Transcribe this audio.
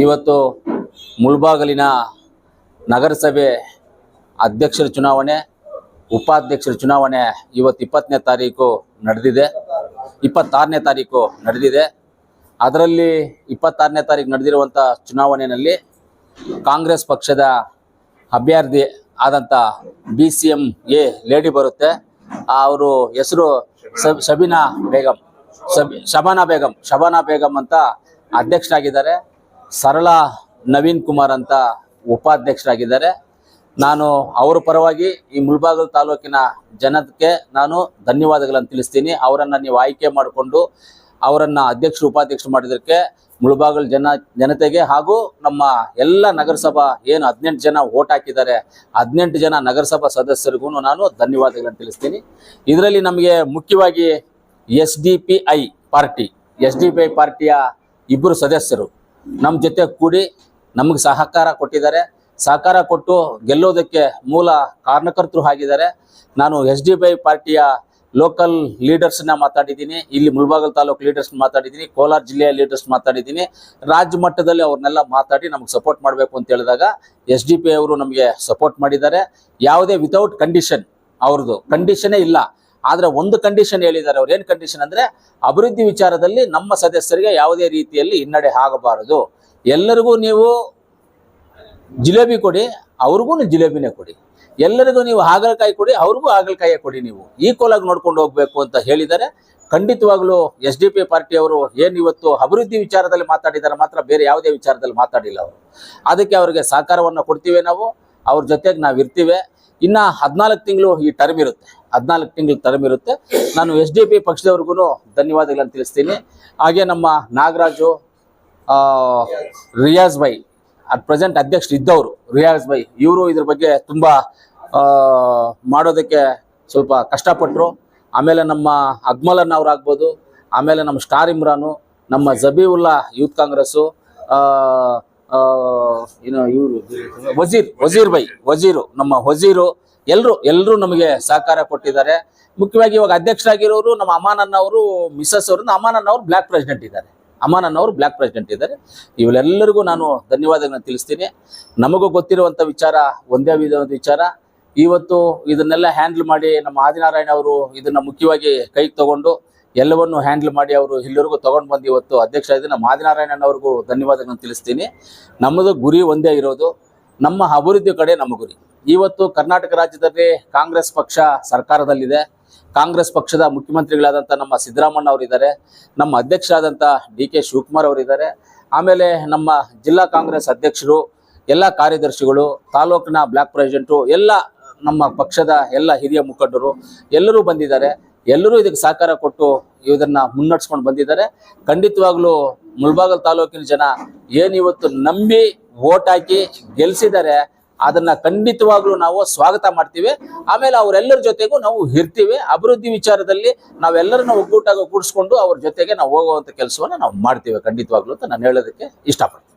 ಇವತ್ತು ಮುಳ್ಬಾಗಲಿನ ನಗರಸಭೆ ಅಧ್ಯಕ್ಷರ ಚುನಾವಣೆ, ಉಪಾಧ್ಯಕ್ಷರ ಚುನಾವಣೆ ಇವತ್ತು ಇಪ್ಪತ್ತನೇ ತಾರೀಕು ನಡೆದಿದೆ. ಇಪ್ಪತ್ತಾರನೇ ತಾರೀಕು ನಡೆದಿದೆ. ಅದರಲ್ಲಿ ಇಪ್ಪತ್ತಾರನೇ ತಾರೀಕು ನಡೆದಿರುವಂಥ ಚುನಾವಣೆಯಲ್ಲಿ ಕಾಂಗ್ರೆಸ್ ಪಕ್ಷದ ಅಭ್ಯರ್ಥಿ ಆದಂಥ B C M A lady ಬರುತ್ತೆ. ಅವರು ಹೆಸರು ಶಬೀನಾ ಬೇಗಂ, ಶಬಿ, ಶಬಾನಾ ಬೇಗಂ ಶಬಾನಾ ಬೇಗಂ ಅಂತ ಅಧ್ಯಕ್ಷರಾಗಿದ್ದಾರೆ. ಸರಳ ನವೀನ್ ಕುಮಾರ್ ಅಂತ ಉಪಾಧ್ಯಕ್ಷರಾಗಿದ್ದಾರೆ. ನಾನು ಅವರ ಪರವಾಗಿ ಈ ಮುಳ್ಬಾಗಲ್ ತಾಲೂಕಿನ ಜನಕ್ಕೆ ನಾನು ಧನ್ಯವಾದಗಳನ್ನು ತಿಳಿಸ್ತೀನಿ. ಅವರನ್ನು ನೀವು ಆಯ್ಕೆ ಮಾಡಿಕೊಂಡು ಅವರನ್ನು ಅಧ್ಯಕ್ಷರು, ಉಪಾಧ್ಯಕ್ಷರು ಮಾಡಿದ್ದಕ್ಕೆ ಮುಳ್ಬಾಗಲ್ ಜನ, ಜನತೆಗೆ ಹಾಗೂ ನಮ್ಮ ಎಲ್ಲ ನಗರಸಭಾ ಏನು ಹದಿನೆಂಟು ಜನ ಓಟ್ ಹಾಕಿದ್ದಾರೆ, ಹದಿನೆಂಟು ಜನ ನಗರಸಭಾ ಸದಸ್ಯರಿಗೂ ನಾನು ಧನ್ಯವಾದಗಳನ್ನು ತಿಳಿಸ್ತೀನಿ. ಇದರಲ್ಲಿ ನಮಗೆ ಮುಖ್ಯವಾಗಿ ಎಸ್ ಪಾರ್ಟಿ, ಎಸ್ ಪಾರ್ಟಿಯ ಇಬ್ಬರು ಸದಸ್ಯರು. ನಮ್ಮ ಜೊತೆ ಕೂಡಿ ನಮಗೆ ಸಹಕಾರ ಕೊಟ್ಟಿದ್ದಾರೆ. ಸಹಕಾರ ಕೊಟ್ಟು ಗೆಲ್ಲೋದಕ್ಕೆ ಮೂಲ ಕಾರಣಕರ್ತರು ಆಗಿದ್ದಾರೆ. ನಾನು ಎಸ್ ಡಿ ಬೈ ಪಾರ್ಟಿಯ ಲೋಕಲ್ ಲೀಡರ್ಸ್ನ ಮಾತಾಡಿದ್ದೀನಿ. ಇಲ್ಲಿ ಮುಳಬಾಗಲ್ ತಾಲೂಕು ಲೀಡರ್ಸ್ನ ಮಾತಾಡಿದ್ದೀನಿ. ಕೋಲಾರ ಜಿಲ್ಲೆಯ ಲೀಡರ್ಸ್ ಮಾತಾಡಿದ್ದೀನಿ. ರಾಜ್ಯ ಮಟ್ಟದಲ್ಲಿ ಅವ್ರನ್ನೆಲ್ಲ ಮಾತಾಡಿ ನಮ್ಗೆ ಸಪೋರ್ಟ್ ಮಾಡಬೇಕು ಅಂತ ಹೇಳಿದಾಗ ಎಸ್ ಅವರು ನಮಗೆ ಸಪೋರ್ಟ್ ಮಾಡಿದ್ದಾರೆ. ಯಾವುದೇ ವಿತೌಟ್ ಕಂಡೀಷನ್ ಅವ್ರದ್ದು. ಕಂಡೀಷನೇ ಇಲ್ಲ. ಆದರೆ ಒಂದು ಕಂಡೀಷನ್ ಹೇಳಿದ್ದಾರೆ ಅವ್ರು. ಏನು ಕಂಡೀಷನ್ ಅಂದರೆ ಅಭಿವೃದ್ಧಿ ವಿಚಾರದಲ್ಲಿ ನಮ್ಮ ಸದಸ್ಯರಿಗೆ ಯಾವುದೇ ರೀತಿಯಲ್ಲಿ ಹಿನ್ನಡೆ ಆಗಬಾರದು. ಎಲ್ಲರಿಗೂ ನೀವು ಜಿಲೇಬಿ ಕೊಡಿ, ಅವ್ರಿಗೂ ಜಿಲೇಬಿನೇ ಕೊಡಿ. ಎಲ್ಲರಿಗೂ ನೀವು ಹಾಗಲಕಾಯಿ ಕೊಡಿ, ಅವ್ರಿಗೂ ಹಾಗಲಕಾಯಿ ಕೊಡಿ ನೀವು. ಈಕ್ವಲ್ ಆಗಿ ನೋಡ್ಕೊಂಡು ಹೋಗ್ಬೇಕು ಅಂತ ಹೇಳಿದರೆ ಖಂಡಿತವಾಗ್ಲೂ ಎಸ್ ಡಿ ಪಿ ಪಾರ್ಟಿಯವರು ಏನು ಇವತ್ತು ಅಭಿವೃದ್ಧಿ ವಿಚಾರದಲ್ಲಿ ಮಾತಾಡಿದ್ದಾರೆ ಮಾತ್ರ ಬೇರೆ ಯಾವುದೇ ವಿಚಾರದಲ್ಲಿ ಮಾತಾಡಿಲ್ಲ ಅವರು. ಅದಕ್ಕೆ ಅವರಿಗೆ ಸಹಕಾರವನ್ನು ಕೊಡ್ತೀವಿ ನಾವು. ಅವ್ರ ಜೊತೆಗೆ ನಾವು ಇರ್ತೀವಿ ಇನ್ನು ಹದಿನಾಲ್ಕು ತಿಂಗಳು ಈ ಟರ್ಮ್ ಇರುತ್ತೆ. ಹದಿನಾಲ್ಕು ತಿಂಗಳ ಟರ್ಮ್ ಇರುತ್ತೆ. ನಾನು ಎಸ್ ಡಿ ಪಿ ಪಕ್ಷದವ್ರಿಗೂ ಧನ್ಯವಾದಗಳನ್ನು ತಿಳಿಸ್ತೀನಿ. ಹಾಗೆ ನಮ್ಮ Nagaraju Riyaz by at present ಅಧ್ಯಕ್ಷ ಇದ್ದವರು, ರಿಯಾಜ್ ಬೈ ಇವರು ಇದ್ರ ಬಗ್ಗೆ ತುಂಬ ಮಾಡೋದಕ್ಕೆ ಸ್ವಲ್ಪ ಕಷ್ಟಪಟ್ಟರು ಆಮೇಲೆ ನಮ್ಮ ಅಕ್ಮಲನ್ ಅವ್ರಾಗ್ಬೋದು, ಆಮೇಲೆ ನಮ್ಮ ಸ್ಟಾರ್ ಇಮ್ರಾನು, ನಮ್ಮ ಜಬೀವುಲ್ಲಾ ಯೂತ್ ಕಾಂಗ್ರೆಸ್ಸು ಏನು ಇವರು? ವಜೀರ್ ವಜೀರ್ ಬೈ ವಜೀರು, ನಮ್ಮ ವಜೀರು ಎಲ್ಲರೂ ಎಲ್ಲರೂ ನಮಗೆ ಸಹಕಾರ ಕೊಟ್ಟಿದ್ದಾರೆ. ಮುಖ್ಯವಾಗಿ ಇವಾಗ ಅಧ್ಯಕ್ಷರಾಗಿರೋರು ನಮ್ಮ ಅಮಾನನ್ ಅವರು, ಮಿಸಸ್ ಅವರು ಅಮಾನನ್ ಅವರು ಬ್ಲಾಕ್ ಪ್ರೆಸಿಡೆಂಟ್ ಇದ್ದಾರೆ. ಅಮಾನನ್ ಅವರು ಬ್ಲಾಕ್ ಪ್ರೆಸಿಡೆಂಟ್ ಇದ್ದಾರೆ. ಇವರೆಲ್ಲರಿಗೂ ನಾನು ಧನ್ಯವಾದಗಳನ್ನು ತಿಳಿಸ್ತೀನಿ. ನಮಗೂ ಗೊತ್ತಿರುವಂಥ ವಿಚಾರ, ಒಂದೇ ವಿಧವಾದ ವಿಚಾರ. ಇವತ್ತು ಇದನ್ನೆಲ್ಲ ಹ್ಯಾಂಡಲ್ ಮಾಡಿ ನಮ್ಮ ಆದಿನಾರಾಯಣ ಅವರು ಇದನ್ನ ಮುಖ್ಯವಾಗಿ ಕೈಗೆ ತಗೊಂಡು ಎಲ್ಲವನ್ನು ಹ್ಯಾಂಡಲ್ ಮಾಡಿ ಅವರು ಎಲ್ಲರಿಗೂ ತಗೊಂಡು ಬಂದು ಇವತ್ತು ಅಧ್ಯಕ್ಷ ಇದ್ದೀನಿ ನಮ್ಮ ಆದಿನಾರಾಯಣನ್ ಅವ್ರಿಗೂ ಧನ್ಯವಾದಗಳನ್ನು ತಿಳಿಸ್ತೀನಿ. ನಮ್ಮದು ಗುರಿ ಒಂದೇ ಇರೋದು. ನಮ್ಮ ಅಭಿವೃದ್ಧಿ ಕಡೆ ನಮ್ಮ ಗುರಿ. ಇವತ್ತು ಕರ್ನಾಟಕ ರಾಜ್ಯದಲ್ಲಿ ಕಾಂಗ್ರೆಸ್ ಪಕ್ಷ ಸರ್ಕಾರದಲ್ಲಿದೆ. ಕಾಂಗ್ರೆಸ್ ಪಕ್ಷದ ಮುಖ್ಯಮಂತ್ರಿಗಳಾದಂಥ ನಮ್ಮ ಸಿದ್ದರಾಮಣ್ಣ ಅವರಿದ್ದಾರೆ, ನಮ್ಮ ಅಧ್ಯಕ್ಷರಾದಂಥ ಡಿ ಕೆ ಶಿವಕುಮಾರ್ ಅವರಿದ್ದಾರೆ, ಆಮೇಲೆ ನಮ್ಮ ಜಿಲ್ಲಾ ಕಾಂಗ್ರೆಸ್ ಅಧ್ಯಕ್ಷರು, ಎಲ್ಲ ಕಾರ್ಯದರ್ಶಿಗಳು, ತಾಲೂಕಿನ ಬ್ಲಾಕ್ ಪ್ರೆಸಿಡೆಂಟು, ಎಲ್ಲ ನಮ್ಮ ಪಕ್ಷದ ಎಲ್ಲ ಹಿರಿಯ ಮುಖಂಡರು ಎಲ್ಲರೂ ಬಂದಿದ್ದಾರೆ. ಎಲ್ಲರೂ ಇದಕ್ಕೆ ಸಹಕಾರ ಕೊಟ್ಟು ಇದನ್ನ ಮುನ್ನಡೆಸ್ಕೊಂಡು ಬಂದಿದ್ದಾರೆ. ಖಂಡಿತವಾಗ್ಲೂ ಮುಳ್ಬಾಗಲ್ ತಾಲೂಕಿನ ಜನ ಏನಿವತ್ತು ನಂಬಿ ಓಟ್ ಹಾಕಿ ಗೆಲ್ಸಿದ್ದಾರೆ, ಅದನ್ನ ಖಂಡಿತವಾಗ್ಲೂ ನಾವು ಸ್ವಾಗತ ಮಾಡ್ತೀವಿ. ಆಮೇಲೆ ಅವರೆಲ್ಲರ ಜೊತೆಗೂ ನಾವು ಇರ್ತೀವಿ. ಅಭಿವೃದ್ಧಿ ವಿಚಾರದಲ್ಲಿ ನಾವೆಲ್ಲರನ್ನ ಒಗ್ಗೂಟಾಗ ಕೂಡಿಸ್ಕೊಂಡು ಅವ್ರ ಜೊತೆಗೆ ನಾವು ಹೋಗುವಂತ ಕೆಲಸವನ್ನ ನಾವು ಮಾಡ್ತೀವಿ ಖಂಡಿತವಾಗ್ಲೂ ಅಂತ ನಾನು ಹೇಳೋದಕ್ಕೆ ಇಷ್ಟಪಡ್ತೀನಿ.